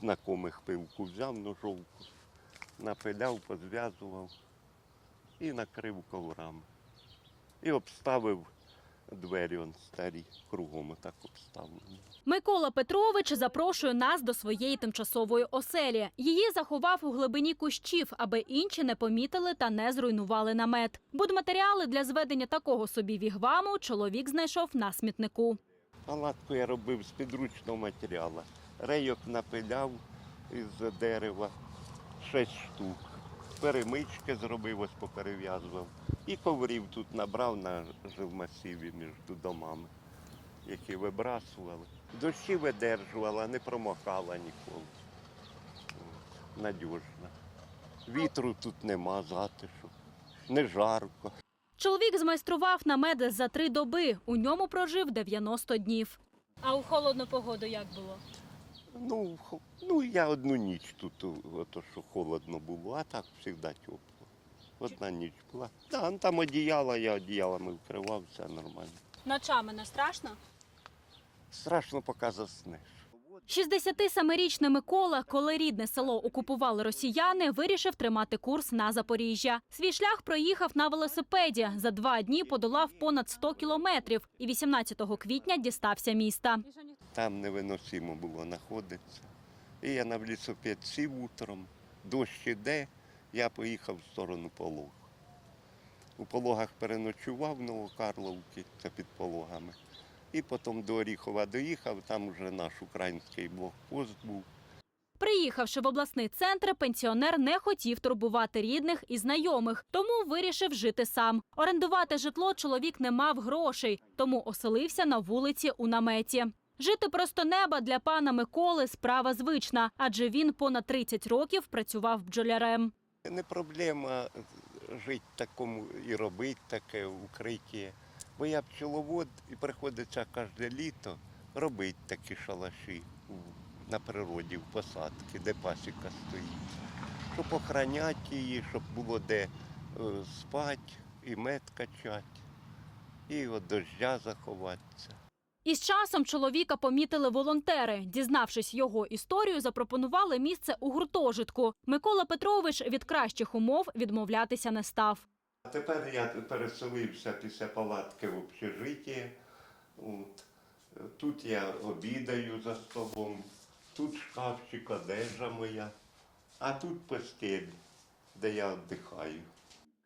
знайомих пилку взяв ножовку, напиляв, позв'язував і накрив коврами. І обставив двері он старі, кругом отак обставлені. Микола Петрович запрошує нас до своєї тимчасової оселі. Її заховав у глибині кущів, аби інші не помітили та не зруйнували намет. Будматеріали для зведення такого собі вігваму чоловік знайшов на смітнику. Палатку я робив з підручного матеріалу. Рейок напиляв із дерева шість штук. Перемички зробив, ось поперев'язував. І коврів тут набрав на жилмасиві між домами, які вибрасували. Дощі видержувала, не промокала ніколи. Надіжна. Вітру тут нема, затишу, не жарко. Чоловік змайстрував намет за три доби. У ньому прожив 90 днів. А у холодну погоду як було? Ну, ну я одну ніч тут, ото що холодно було, а так завжди тепло. Одна ніч була. Да, ну, там одіяла, я одіялами вкривався нормально. Ночами не страшно? Страшно, поки заснеш. 67-річний Микола, коли рідне село окупували росіяни, вирішив тримати курс на Запоріжжя. Свій шлях проїхав на велосипеді. За два дні подолав понад 100 кілометрів і 18 квітня дістався міста. Там невиносимо було знаходитися. І я на велосипед сів утром, дощ іде, я поїхав в сторону Полог. У Пологах переночував в Новокарловці, це під Пологами. І потім до Оріхова доїхав, там вже наш український блокпост був. Приїхавши в обласний центр, пенсіонер не хотів турбувати рідних і знайомих, тому вирішив жити сам. Орендувати житло чоловік не мав грошей, тому оселився на вулиці у наметі. Жити просто неба для пана Миколи справа звична, адже він понад 30 років працював бджолярем. Не проблема жити такому і робити таке укриття. Бо я пчеловод і приходиться кожне літо робити такі шалаші на природі, в посадки, де пасіка стоїть. Щоб охороняти її, щоб було де е, спати і мед качати, і від дождя заховатися. Із часом чоловіка помітили волонтери. Дізнавшись його історію, запропонували місце у гуртожитку. Микола Петрович від кращих умов відмовлятися не став. Тепер я переселився після палатки в общежиття. От. Тут я обідаю за столом, тут шкафчик, одежа моя, а тут постель, де я віддихаю.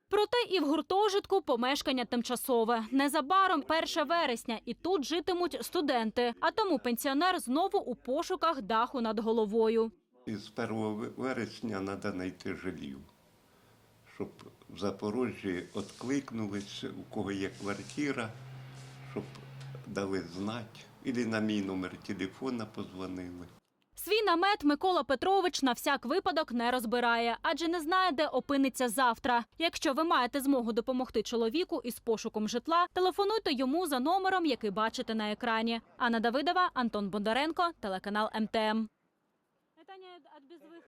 Проте і в гуртожитку помешкання тимчасове. Незабаром 1 вересня, і тут житимуть студенти. А тому пенсіонер знову у пошуках даху над головою. І з 1 вересня треба знайти жилів, щоб в Запорожжі відкликнулись, у кого є квартира, щоб дали знати, або на мій номер телефона позвонили. Свій намет Микола Петрович на всяк випадок не розбирає, адже не знає, де опиниться завтра. Якщо ви маєте змогу допомогти чоловіку із пошуком житла, телефонуйте йому за номером, який бачите на екрані. Анна Давидова, Антон Бондаренко, телеканал МТМ.